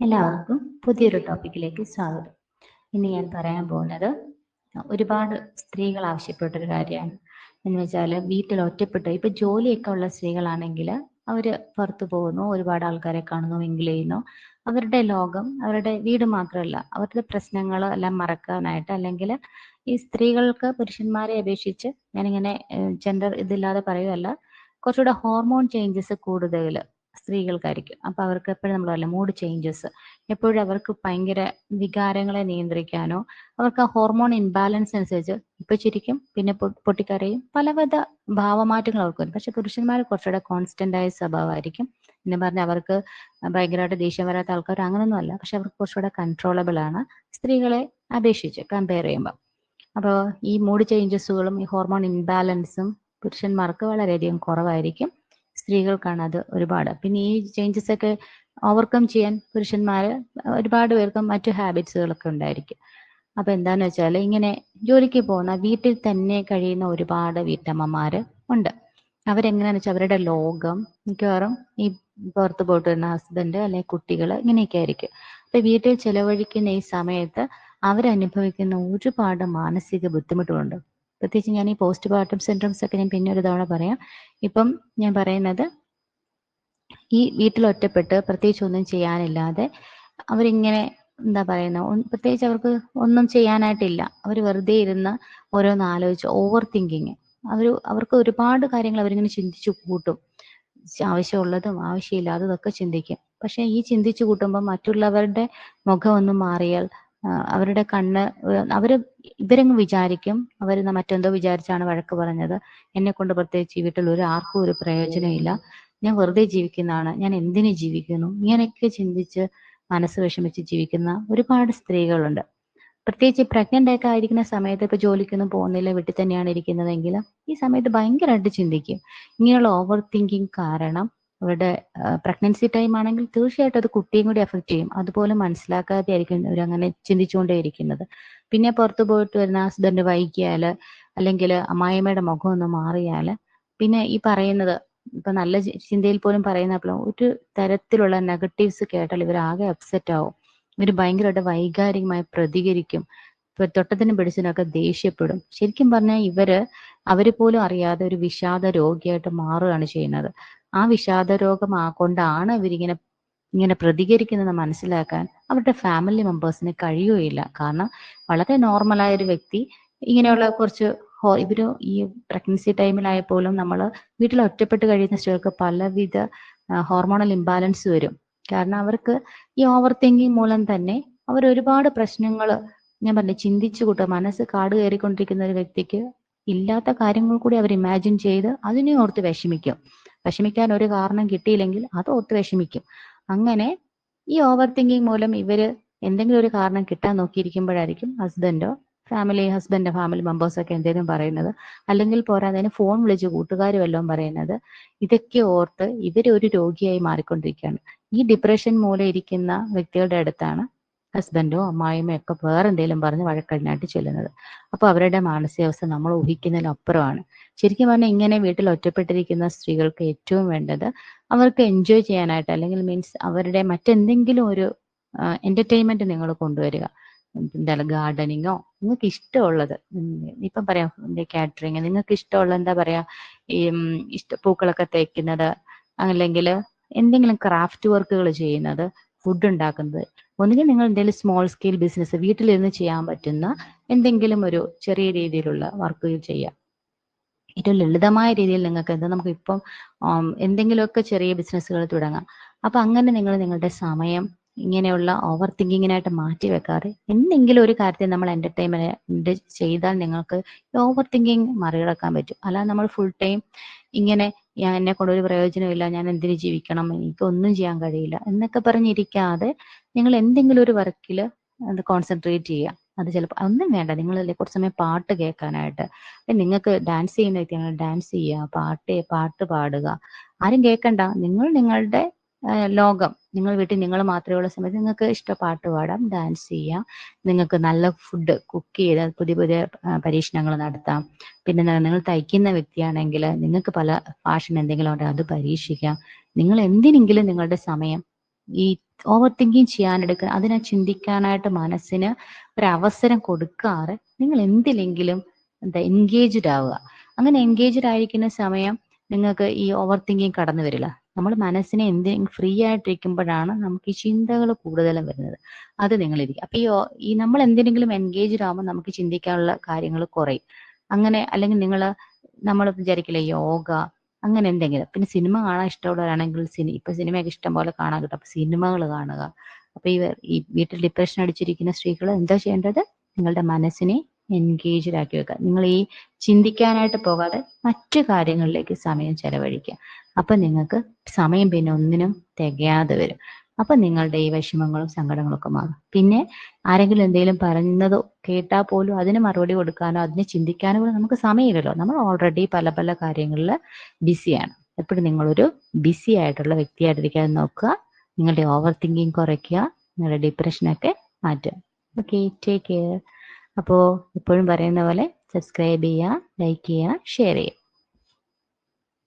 എല്ലാവർക്കും പുതിയൊരു ടോപ്പിക്കിലേക്ക് സ്വാഗതം. ഇന്ന് ഞാൻ പറയാൻ പോകുന്നത് ഒരുപാട് സ്ത്രീകൾ ആവശ്യപ്പെട്ടൊരു കാര്യമാണ്. എന്ന് വെച്ചാൽ വീട്ടിൽ ഒറ്റപ്പെട്ട് ഇപ്പൊ ജോലിയൊക്കെ ഉള്ള സ്ത്രീകളാണെങ്കിൽ അവർ പുറത്തു പോകുന്നു ഒരുപാട് ആൾക്കാരെ കാണുന്നു മിങ്കിൾ ചെയ്യുന്നു. അവരുടെ ലോകം അവരുടെ വീട് മാത്രമല്ല അവരുടെ പ്രശ്നങ്ങൾ എല്ലാം മറക്കാനായിട്ട് അല്ലെങ്കിൽ ഈ സ്ത്രീകൾക്ക് പുരുഷന്മാരെ അപേക്ഷിച്ച് ഞാനിങ്ങനെ ജെൻഡർ ഇതില്ലാതെ പറയുകയല്ല കുറച്ചുകൂടെ ഹോർമോൺ ചേഞ്ചസ് കൂടുതൽ സ്ത്രീകൾക്കായിരിക്കും. അപ്പൊ അവർക്ക് എപ്പോഴും നമ്മൾ പറയില്ല മൂഡ് ചേഞ്ചസ് എപ്പോഴും അവർക്ക് ഭയങ്കര വികാരങ്ങളെ നിയന്ത്രിക്കാനോ അവർക്ക് ആ ഹോർമോൺ ഇൻബാലൻസ് അനുസരിച്ച് ഇപ്പൊ ചിരിക്കും പിന്നെ പൊട്ടിക്കരയും പലവിധ ഭാവമാറ്റങ്ങൾ അവർക്ക് വരും പക്ഷെ പുരുഷന്മാർ കുറച്ചുകൂടെ കോൺസ്റ്റന്റ് ആയ സ്വഭാവമായിരിക്കും. പിന്നെ പറഞ്ഞ അവർക്ക് ഭയങ്കരമായിട്ട് ദേഷ്യം വരാത്ത ആൾക്കാർ അങ്ങനൊന്നും അല്ല. പക്ഷെ അവർക്ക് കുറച്ചുകൂടെ കൺട്രോളബിൾ ആണ് സ്ത്രീകളെ അപേക്ഷിച്ച് കമ്പയർ ചെയ്യുമ്പോൾ അപ്പോൾ ഈ മൂഡ് ചേഞ്ചസുകളും ഈ ഹോർമോൺ ഇൻബാലൻസും പുരുഷന്മാർക്ക് വളരെയധികം കുറവായിരിക്കും. സ്ത്രീകൾക്കാണ് അത് ഒരുപാട്. പിന്നെ ഈ ചേഞ്ചസ് ഒക്കെ ഓവർകം ചെയ്യാൻ പുരുഷന്മാര് ഒരുപാട് പേർക്കും മറ്റു ഹാബിറ്റ്സുകളൊക്കെ ഉണ്ടായിരിക്കും. അപ്പൊ എന്താന്ന് വെച്ചാൽ ഇങ്ങനെ ജോലിക്ക് പോകുന്ന വീട്ടിൽ തന്നെ കഴിയുന്ന ഒരുപാട് വീട്ടമ്മമാര് ഉണ്ട്. അവരെങ്ങനെയാന്ന് വെച്ചാൽ അവരുടെ ലോകം മിക്കവാറും ഈ പുറത്ത് പോയിട്ട് വരുന്ന ഹസ്ബൻഡ് അല്ലെങ്കിൽ കുട്ടികൾ ഇങ്ങനെയൊക്കെ ആയിരിക്കും. അപ്പൊ വീട്ടിൽ ചെലവഴിക്കുന്ന ഈ സമയത്ത് അവരനുഭവിക്കുന്ന ഒരുപാട് മാനസിക ബുദ്ധിമുട്ടുകളുണ്ട്. പ്രത്യേകിച്ച് ഞാൻ ഈ പോസ്റ്റ് പാർട്ടം സിൻഡ്രംസ് ഒക്കെ ഞാൻ പിന്നെ ഒരു തവണ പറയാം. ഇപ്പം ഞാൻ പറയുന്നത് ഈ വീട്ടിൽ ഒറ്റപ്പെട്ട് പ്രത്യേകിച്ച് ഒന്നും ചെയ്യാനില്ലാതെ അവരിങ്ങനെ എന്താ പറയുന്ന പ്രത്യേകിച്ച് അവർക്ക് ഒന്നും ചെയ്യാനായിട്ടില്ല. അവർ വെറുതെ ഇരുന്ന് ഓരോന്ന് ആലോചിച്ച് ഓവർ തിങ്കിങ് അവർ അവർക്ക് ഒരുപാട് കാര്യങ്ങൾ അവരിങ്ങനെ ചിന്തിച്ചു കൂട്ടും. ആവശ്യമുള്ളതും ആവശ്യമില്ലാത്തതും ഒക്കെ ചിന്തിക്കും. പക്ഷെ ഈ ചിന്തിച്ചു കൂട്ടുമ്പോൾ മറ്റുള്ളവരുടെ മുഖം ഒന്ന് മാറിയാൽ അവരുടെ കണ്ണ് അവർ ഇവരങ്ങ് വിചാരിക്കും അവർ മറ്റെന്തോ വിചാരിച്ചാണ് വഴക്ക് പറഞ്ഞത്. എന്നെ കൊണ്ട് പ്രത്യേകിച്ച് ഈ വീട്ടിൽ ഒരു ആർക്കും ഒരു പ്രയോജനമില്ല. ഞാൻ വെറുതെ ജീവിക്കുന്നതാണ്. ഞാൻ എന്തിനു ജീവിക്കുന്നു? ഇങ്ങനെയൊക്കെ ചിന്തിച്ച് മനസ്സ് വിഷമിച്ച് ജീവിക്കുന്ന ഒരുപാട് സ്ത്രീകളുണ്ട്. പ്രത്യേകിച്ച് പ്രഗ്നന്റ് ഒക്കെ ആയിരിക്കുന്ന സമയത്ത് ഇപ്പൊ ജോലിക്കൊന്നും പോകുന്നില്ല വീട്ടിൽ തന്നെയാണ് ഇരിക്കുന്നതെങ്കിൽ ഈ സമയത്ത് ഭയങ്കരമായിട്ട് ചിന്തിക്കും. ഇങ്ങനെയുള്ള ഓവർ തിങ്കിങ് കാരണം അവരുടെ പ്രഗ്നൻസി ടൈം ആണെങ്കിൽ തീർച്ചയായിട്ടും അത് കുട്ടിയും കൂടി എഫക്ട് ചെയ്യും. അതുപോലെ മനസ്സിലാക്കാതെ ആയിരിക്കും അവരങ്ങനെ ചിന്തിച്ചുകൊണ്ടേ ഇരിക്കുന്നത്. പിന്നെ പുറത്തു പോയിട്ട് വരുന്ന ഹസ്ബൻഡ് വൈകിയാൽ അല്ലെങ്കിൽ അമ്മായിമ്മയുടെ മുഖം ഒന്ന് മാറിയാൽ പിന്നെ ഈ പറയുന്നത് ഇപ്പൊ നല്ല ചിന്തയിൽ പോലും പറയുന്ന ഒരു തരത്തിലുള്ള നെഗറ്റീവ്സ് കേട്ടാൽ ഇവർ ആകെ അപ്സെറ്റ് ആവും. ഇവർ ഭയങ്കരമായിട്ട് വൈകാരികമായി പ്രതികരിക്കും. തൊട്ടത്തിനും പിടിച്ചതിനൊക്കെ ദേഷ്യപ്പെടും. ശരിക്കും പറഞ്ഞാൽ ഇവർ അവർ പോലും അറിയാതെ ഒരു വിഷാദ രോഗിയായിട്ട് മാറുകയാണ് ചെയ്യുന്നത്. ആ വിഷാദ രോഗം ആ കൊണ്ടാണ് ഇവരിങ്ങനെ ഇങ്ങനെ പ്രതികരിക്കുന്നത് മനസ്സിലാക്കാൻ അവരുടെ ഫാമിലി മെമ്പേഴ്സിന് കഴിയുകയില്ല. കാരണം വളരെ നോർമലായ ഒരു വ്യക്തി ഇങ്ങനെയുള്ള കുറച്ച് ഹോ- ഇവർ ഈ പ്രഗ്നൻസി ടൈമിലായപ്പോലും നമ്മൾ വീട്ടിൽ ഒറ്റപ്പെട്ട് കഴിയുന്ന സ്ത്രീകൾക്ക് പലവിധ ഹോർമോണൽ ഇംബാലൻസ് വരും. കാരണം അവർക്ക് ഈ ഓവർ തിങ്കിങ് മൂലം തന്നെ അവർ ഒരുപാട് പ്രശ്നങ്ങൾ ഞാൻ പറഞ്ഞു ചിന്തിച്ചു കൂട്ടുക. മനസ്സ് കാട് കയറിക്കൊണ്ടിരിക്കുന്ന ഒരു വ്യക്തിക്ക് ഇല്ലാത്ത കാര്യങ്ങൾ കൂടി അവർ ഇമാജിൻ ചെയ്ത് അതിനെ ഓർത്ത് വിഷമിക്കും. വിഷമിക്കാൻ ഒരു കാരണം കിട്ടിയില്ലെങ്കിൽ അത് ഓർത്ത് വിഷമിക്കും. അങ്ങനെ ഈ ഓവർ തിങ്കിങ് മൂലം ഇവർ എന്തെങ്കിലും ഒരു കാരണം കിട്ടാൻ നോക്കിയിരിക്കുമ്പോഴായിരിക്കും ഹസ്ബൻഡോ ഫാമിലി ഹസ്ബൻഡ് ഫാമിലി മെമ്പേഴ്സ് ഒക്കെ എന്തെങ്കിലും പറയുന്നത്. അല്ലെങ്കിൽ പോരാതെ ഫോൺ വിളിച്ച് കൂട്ടുകാർ വല്ലതും പറയുന്നത്. ഇതൊക്കെ ഓർത്ത് ഇവർ ഒരു രോഗിയായി മാറിക്കൊണ്ടിരിക്കുകയാണ്. ഈ ഡിപ്രഷൻ മൂലം ഇരിക്കുന്ന വ്യക്തികളുടെ അടുത്താണ് ഹസ്ബൻഡോ അമ്മായിമ്മയോ ഒക്കെ വേറെ എന്തെങ്കിലും പറഞ്ഞ് വഴക്കടിനായിട്ട് ചെല്ലുന്നത്. അപ്പൊ അവരുടെ മാനസികാവസ്ഥ നമ്മൾ ഊഹിക്കുന്നതിലപ്പുറമാണ് ശരിക്കും പറഞ്ഞാൽ ഇങ്ങനെ വീട്ടിൽ ഒറ്റപ്പെട്ടിരിക്കുന്ന സ്ത്രീകൾക്ക് ഏറ്റവും വേണ്ടത് അവർക്ക് എൻജോയ് ചെയ്യാനായിട്ട് അല്ലെങ്കിൽ മീൻസ് അവരുടെ മറ്റെന്തെങ്കിലും ഒരു എന്റർടൈൻമെന്റ് നിങ്ങൾ കൊണ്ടുവരിക. എന്താ ഗാർഡനിങ്ങോ നിങ്ങൾക്ക് ഇഷ്ടമുള്ളത്. ഇപ്പം പറയാം കാറ്ററിങ് നിങ്ങൾക്ക് ഇഷ്ടമുള്ള എന്താ പറയാ? ഈ ഇഷ്ട പൂക്കളൊക്കെ തേക്കുന്നത് അല്ലെങ്കിൽ എന്തെങ്കിലും ക്രാഫ്റ്റ് വർക്കുകൾ ചെയ്യുന്നത് ഫുഡ് ഉണ്ടാക്കുന്നത്. ഒന്നുകിൽ നിങ്ങൾ എന്തെങ്കിലും സ്മോൾ സ്കെയിൽ ബിസിനസ് വീട്ടിലിരുന്ന് ചെയ്യാൻ പറ്റുന്ന എന്തെങ്കിലും ഒരു ചെറിയ രീതിയിലുള്ള വർക്കുകൾ ചെയ്യാം ഏറ്റവും ലളിതമായ രീതിയിൽ നിങ്ങൾക്ക് എന്താ നമുക്ക് ഇപ്പം എന്തെങ്കിലുമൊക്കെ ചെറിയ ബിസിനസ്സുകൾ തുടങ്ങാം. അപ്പൊ അങ്ങനെ നിങ്ങൾ നിങ്ങളുടെ സമയം ഇങ്ങനെയുള്ള ഓവർ തിങ്കിങ്ങിനായിട്ട് മാറ്റി വെക്കാതെ എന്തെങ്കിലും ഒരു കാര്യത്തിൽ നമ്മൾ എന്റർടൈൻമെന്റ് ചെയ്താൽ നിങ്ങൾക്ക് ഓവർ തിങ്കിങ് മറികടക്കാൻ പറ്റും. അല്ലാതെ നമ്മൾ ഫുൾ ടൈം ഇങ്ങനെ ഞാൻ എന്നെ കൊണ്ട് ഒരു പ്രയോജനമില്ല ഞാൻ എന്തിനു ജീവിക്കണം? എനിക്ക് ഒന്നും ചെയ്യാൻ കഴിയില്ല എന്നൊക്കെ പറഞ്ഞിരിക്കാതെ നിങ്ങൾ എന്തെങ്കിലും ഒരു വർക്കിൽ കോൺസെൻട്രേറ്റ് ചെയ്യുക. അത് ചിലപ്പോൾ ഒന്നും വേണ്ട. നിങ്ങളല്ലേ കുറച്ച് സമയം പാട്ട് കേൾക്കാനായിട്ട്. നിങ്ങൾക്ക് ഡാൻസ് ചെയ്യുന്ന വ്യക്തിയാണ് ഡാൻസ് ചെയ്യുക പാട്ട് പാട്ട് പാടുക. ആരും കേൾക്കണ്ട. നിങ്ങൾ നിങ്ങളുടെ ലോകം. നിങ്ങൾ വീട്ടിൽ നിങ്ങൾ മാത്രമേ ഉള്ള സമയത്ത് നിങ്ങൾക്ക് ഇഷ്ട പാട്ട് പാടാം ഡാൻസ് ചെയ്യാം. നിങ്ങൾക്ക് നല്ല ഫുഡ് കുക്ക് ചെയ്ത് പുതിയ പുതിയ പരീക്ഷണങ്ങൾ നടത്താം. പിന്നെ നിങ്ങൾ തയ്ക്കുന്ന വ്യക്തിയാണെങ്കിൽ നിങ്ങൾക്ക് പല ഫാഷൻ എന്തെങ്കിലും ഉണ്ടെങ്കിൽ അത് പരീക്ഷിക്കാം. നിങ്ങൾ എന്തിനെങ്കിലും നിങ്ങളുടെ സമയം ഈ ഓവർ തിങ്കിങ് ചെയ്യാനെടുക്കുക അതിനെ ചിന്തിക്കാനായിട്ട് മനസ്സിന് ഒരു അവസരം കൊടുക്കാറ് നിങ്ങൾ എന്തിലെങ്കിലും എന്താ എൻഗേജ്ഡ് ആവുക. അങ്ങനെ എൻഗേജ്ഡ് ആയിരിക്കുന്ന സമയം നിങ്ങൾക്ക് ഈ ഓവർ തിങ്കിങ് കടന്നു വരില്ല. നമ്മൾ മനസ്സിനെ എന്തെങ്കിലും ഫ്രീ ആയിട്ടിരിക്കുമ്പോഴാണ് നമുക്ക് ഈ ചിന്തകൾ കൂടുതലും വരുന്നത്. അത് നിങ്ങൾ ഇരിക്കുക അപ്പൊ ഈ ഈ നമ്മൾ എന്തിനെങ്കിലും എൻഗേജ്ഡ് ആകുമ്പോൾ നമുക്ക് ചിന്തിക്കാനുള്ള കാര്യങ്ങൾ കുറയും. അങ്ങനെ അല്ലെങ്കിൽ നിങ്ങൾ നമ്മൾ വിചാരിക്കില്ല യോഗ അങ്ങനെ എന്തെങ്കിലും. പിന്നെ സിനിമ കാണാൻ ഇഷ്ടമുള്ളവരാണെങ്കിൽ സിനി ഇപ്പൊ സിനിമയൊക്കെ ഇഷ്ടം പോലെ കാണാൻ കിട്ടും. അപ്പൊ സിനിമകൾ കാണുക. അപ്പൊ ഈ വീട്ടിൽ ഡിപ്രഷൻ അടിച്ചിരിക്കുന്ന സ്ത്രീകൾ എന്താ ചെയ്യേണ്ടത്? നിങ്ങളുടെ മനസ്സിനെ എൻഗേജ്ഡ് ആക്കി വെക്കുക. നിങ്ങൾ ഈ ചിന്തിക്കാനായിട്ട് പോകാതെ മറ്റു കാര്യങ്ങളിലേക്ക് സമയം ചെലവഴിക്കുക. അപ്പൊ നിങ്ങൾക്ക് സമയം പിന്നെ ഒന്നിനും തികയാതെ വരും. അപ്പൊ നിങ്ങളുടെ ഈ വിഷമങ്ങളും സങ്കടങ്ങളും ഒക്കെ മാറും. പിന്നെ ആരെങ്കിലും എന്തെങ്കിലും പറഞ്ഞതോ കേട്ടാൽ പോലും അതിന് മറുപടി കൊടുക്കാനോ അതിനെ ചിന്തിക്കാനോ കൂടെ നമുക്ക് സമയമില്ലല്ലോ. നമ്മൾ ഓൾറെഡി പല പല കാര്യങ്ങളിൽ ബിസിയാണ് എപ്പോഴും നിങ്ങളൊരു ബിസി ആയിട്ടുള്ള വ്യക്തിയായിട്ടിരിക്കാൻ നോക്കുക. നിങ്ങളുടെ ഓവർ തിങ്കിങ് കുറയ്ക്കുക നിങ്ങളുടെ ഡിപ്രഷനൊക്കെ മാറ്റുക. ഓക്കെ ടേക്ക് കെയർ അപ്പോൾ എപ്പോഴും പറയുന്ന പോലെ സബ്സ്ക്രൈബ് ചെയ്യുക ലൈക്ക് ചെയ്യുക ഷെയർ ചെയ്യുക.